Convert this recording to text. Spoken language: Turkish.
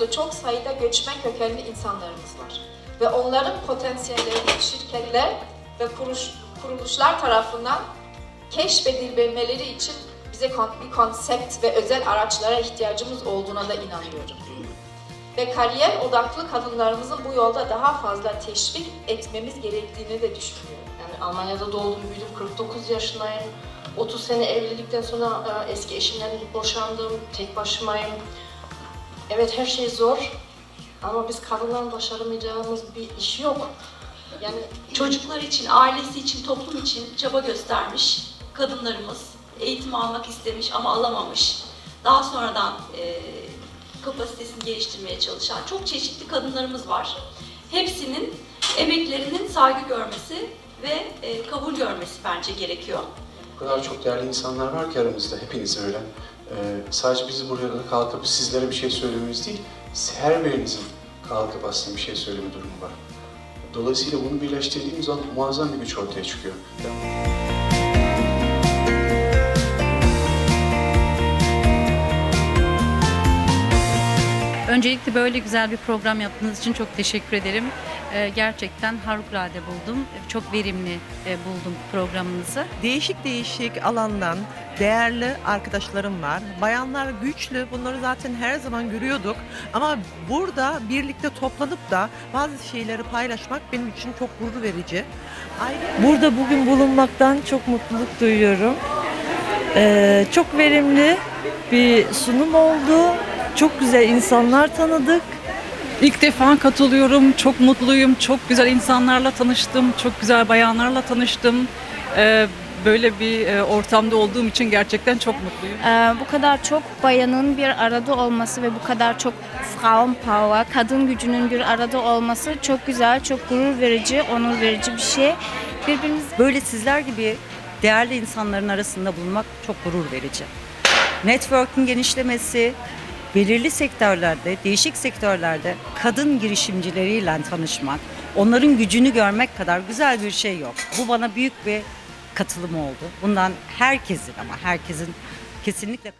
ve çok sayıda göçmen kökenli insanlarımız var. Ve onların potansiyelleri şirketler ve kuruş, kuruluşlar tarafından keşfedilmeleri için bize bir konsept ve özel araçlara ihtiyacımız olduğuna da inanıyorum. Ve kariyer odaklı kadınlarımızın bu yolda daha fazla teşvik etmemiz gerektiğini de düşünüyorum. Yani Almanya'da doğdum, büyüdüm, 49 yaşındayım. 30 sene evlilikten sonra e, eski eşimden boşandım, tek başımayım. Evet her şey zor ama biz kadınların başaramayacağımız bir iş yok. Yani çocuklar için, ailesi için, toplum için çaba göstermiş kadınlarımız eğitim almak istemiş ama alamamış. Daha sonradan e, kapasitesini geliştirmeye çalışan çok çeşitli kadınlarımız var. Hepsinin emeklerinin saygı görmesi ve e, kabul görmesi bence gerekiyor. O kadar çok değerli insanlar var ki aramızda, hepiniz öyle. Ee, sadece biz buraya kalkıp sizlere bir şey söylememiz değil, her birinizin kalkıp aslında bir şey söyleme durumu var. Dolayısıyla bunu birleştirdiğimiz zaman muazzam bir güç ortaya çıkıyor. Öncelikle böyle güzel bir program yaptığınız için çok teşekkür ederim. Ee, gerçekten harikulade buldum. Çok verimli e, buldum programınızı. Değişik değişik alandan değerli arkadaşlarım var. Bayanlar güçlü, bunları zaten her zaman görüyorduk. Ama burada birlikte toplanıp da bazı şeyleri paylaşmak benim için çok gurur verici. Ayrıca Burada bugün bulunmaktan çok mutluluk duyuyorum. Ee, çok verimli bir sunum oldu. Çok güzel insanlar tanıdık. İlk defa katılıyorum. Çok mutluyum. Çok güzel insanlarla tanıştım. Çok güzel bayanlarla tanıştım. Ee, böyle bir e, ortamda olduğum için gerçekten çok mutluyum. Ee, bu kadar çok bayanın bir arada olması ve bu kadar çok Frauenpower, kadın gücünün bir arada olması çok güzel, çok gurur verici, onur verici bir şey. Birbirimiz Böyle sizler gibi değerli insanların arasında bulunmak çok gurur verici. Network'ün genişlemesi, belirli sektörlerde, değişik sektörlerde kadın girişimcileriyle tanışmak, onların gücünü görmek kadar güzel bir şey yok. Bu bana büyük bir katılım oldu. Bundan herkesin ama herkesin kesinlikle